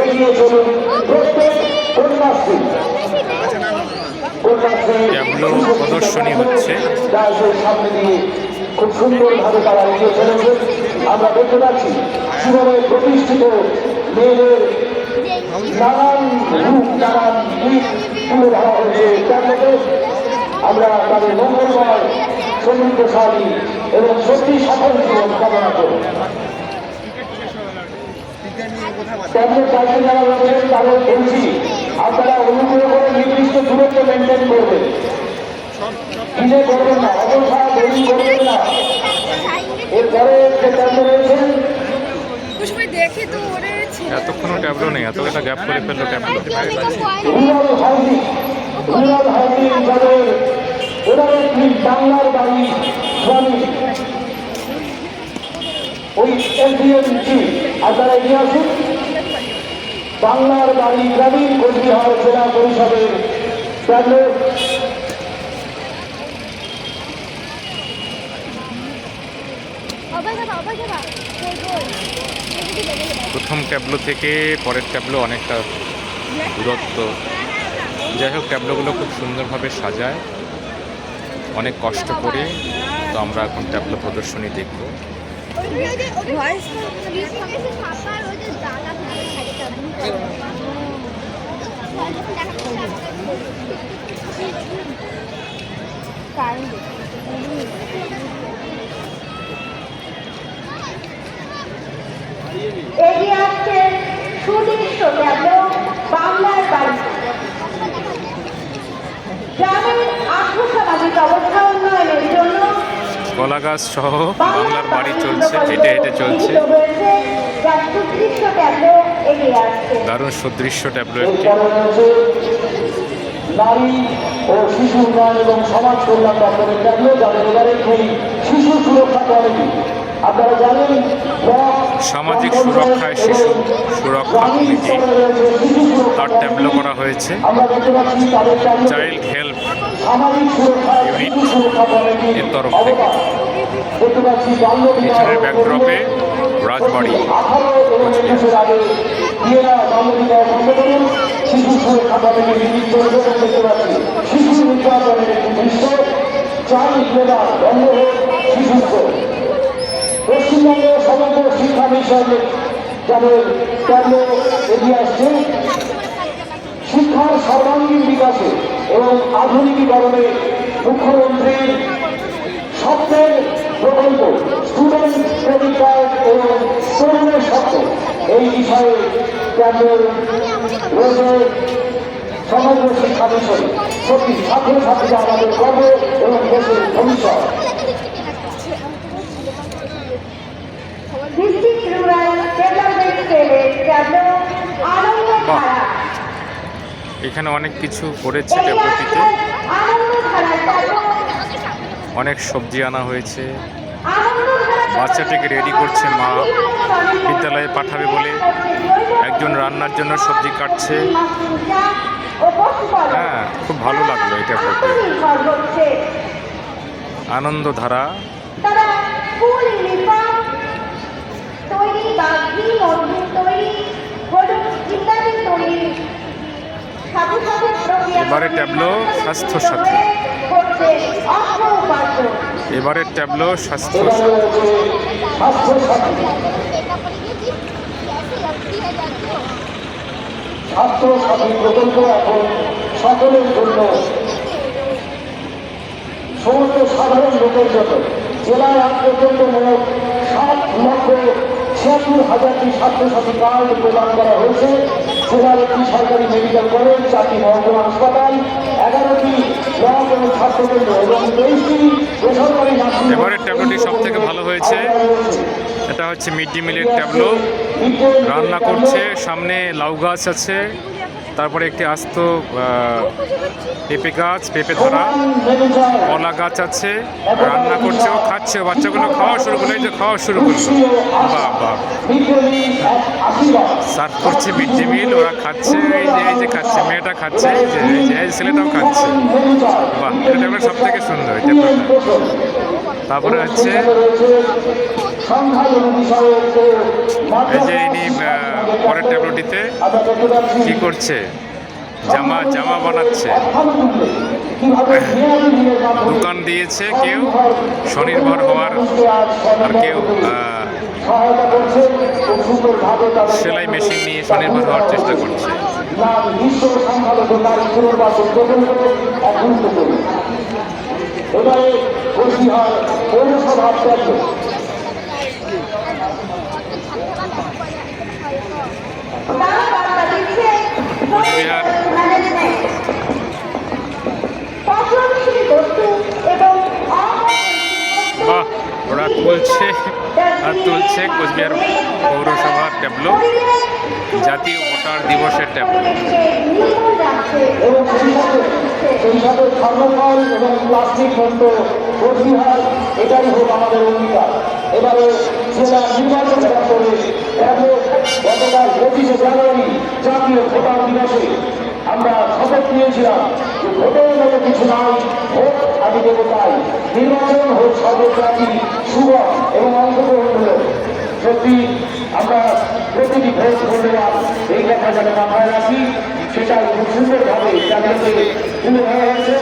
এগিয়ে চলুন প্রত্যেক কন্যাশ্রী। কন্যাশ্রী ট্যাবলো প্রদর্শনী হচ্ছে। রাজ্যের সামনে দিয়ে খুব সুন্দরভাবে তারা এগিয়ে চলেছে। আমরা দেখতে পাচ্ছি জীবনের প্রতিষ্ঠিত মেয়েদের নানান রূপ নানান দিক তুলে ধরা হয়েছে ট্যাবলেটে আমরা তাদের মঙ্গলময় সমৃদ্ধশালী এবং সত্যি সফল জীবন কামনা করি। দায়িত্বে যারা রয়েছেন তাদের বলছি আপনারা অনুগ্রহ করে নির্দিষ্ট দূরত্ব মেনটেন করবেন নিজে করবেন না অযথা দেরি করবেন না এরপরে যে ট্যাবলেট রয়েছেন এতক্ষণও ট্যাবলো নেই এতটা গ্যাপ করে ফেলল ট্যাবলো একটি বাংলার বাড়ি ওই এসডিএমসি আপনারা এগিয়ে আসুন বাংলার বাড়ি গ্রামীণ কোচবিহার জেলা পরিষদের গোল প্রথম ট্যাবলো থেকে পরের ট্যাবলো অনেকটা দূরত্ব। যাই হোক ট্যাবলোগুলো খুব সুন্দরভাবে সাজায়। অনেক কষ্ট করে তো আমরা এখন ট্যাবলো প্রদর্শনী দেখব। এগিয়ে আসছে সুদৃশ্য ট্যাবলো কলা গাছ সহ বাংলার বাড়ি চলছে, হেঁটে হেঁটে চলছে। দারুণ সুদৃশ্য ট্যাবলো একটি শিশু উন্নয়ন এবং সমাজ কল্যাণ দপ্তরের ট্যাবলো যাদের এবারে শিশু সুরক্ষা কমিটি। সামাজিক সুরক্ষায় শিশু সুরক্ষা কমিটি তার ট্যাবলো করা হয়েছে চাইল্ড হেল্প শিশু কমিটির এর তরফ থেকে। পেছনের ব্যাকড্রপে রাজবাড়ি, শিশু সুরক্ষা শিশু বন্ধ হোক শিশুত্ব পশ্চিমবঙ্গ সমগ্র শিক্ষা মিশনের যাদের ট্যাবলো এগিয়ে আসছে, শিক্ষার সর্বাঙ্গীন বিকাশে এবং আধুনিকীকরণে মুখ্যমন্ত্রীর স্বপ্নের প্রকল্প স্টুডেন্ট ক্রেডিট কার্ড এবং তরুণের স্বপ্ন, এই বিষয়ে ট্যাবলেট রয়েছে সমগ্র শিক্ষা মিশন সত্যি ছাত্রছাত্রীরা আমাদের গর্ব এবং দেশের ভবিষ্যৎ। এখানে অনেক কিছু করেছে ট্যাবলো অনেক সবজি আনা হয়েছে। বাচ্চাটিকে রেডি করছে মা। বিদ্যালয়ে পাঠাবে বলে একজন রান্নার জন্য সবজি কাটছে। হ্যাঁ খুব ভালো লাগল এটা আনন্দধারা। তারা বাঘি মন্দির তৈরি হলুদ ইত্যাদি তৈরি। সাথে সাথে এবারে ট্যাবলো স্বাস্থ্য সাথী। এবারের ট্যাবলো স্বাস্থ্য এবারে স্বাস্থ্য সাথী প্রকল্প এখন সকলের জন্য সমস্ত সাধারণ লোকের জন্য। জেলায় আজ পর্যন্ত মোট ছিয়াত্তর হাজারটি ছাত্রছাত্রী কার্ড প্রদান করা হয়েছে। একটি সরকারি মেডিকেল কলেজ চারটি মহকুমা হাসপাতাল, এগারোটি ব্লক এবং ছাত্রকেন্দ্র এবং তেইশটি বেসরকারি এবারের ট্যাবলেটটি সব থেকে ভালো হয়েছে। এটা হচ্ছে মিড ডে মিলের ট্যাবলো। রান্না করছে, সামনে লাউ গাছ আছে। তারপরে একটি আস্ত পেঁপে গাছ, পেঁপে ধরা। কলা গাছ আছে, রান্না করছে ও খাচ্ছে। বাচ্চাগুলো খাওয়া শুরু করল, এই যে খাওয়া শুরু করল। বাহ বাহ সার্ভ করছে মিড ডে মিল, ওরা খাচ্ছে, এই যে এই যে খাচ্ছে, মেয়েটা খাচ্ছে, এই যে, এই ছেলেটাও খাচ্ছে। বাহ, এটা ট্যাবলেট সব থেকে সুন্দর ট্যাবলেটটা তারপরে হচ্ছে, এই যে ইনি পরের ট্যাবলোটিতে আমরা কি করছে? জামা জামা বানাচ্ছে। দোকান দিয়েছে কেউ, স্বনির্ভর হওয়ার আর কেউ সেলাই মেশিন নিয়ে স্বনির্ভর হওয়ার চেষ্টা করছে। বিশ্ব সংখ্যালঘু নারী পুনর্বাসন প্রকল্প অভ্যন্ত করি এবারে কোচবিহার পৌরসভার কেন্দ্র তারা বার্তা দিচ্ছে কোচবিহার। বাহ ওরা তুলছে আর তুলছে কোচবিহার পৌরসভার ট্যাবলো, জাতীয় ভোটার দিবসের ট্যাবলো এবং প্লাস্টিক কোচবিহার এটাই হোক আমাদের অঙ্গীকার এবারে জেলা নির্বাচন শপথ নিয়েছিলাম যে ভোটের মতো কিছু নাই। ভোট আমি দেবো তাই। নির্বাচন হোক সর্বজাতি শুভ এবং অংশগ্রহণমূলক সত্যি আমরা প্রতিটি ভোট করলাম এই কথা যেন মাথায় রাখি। সেটা খুব সুন্দরভাবে জাতীয়তে তুলে ধরা হয়েছে।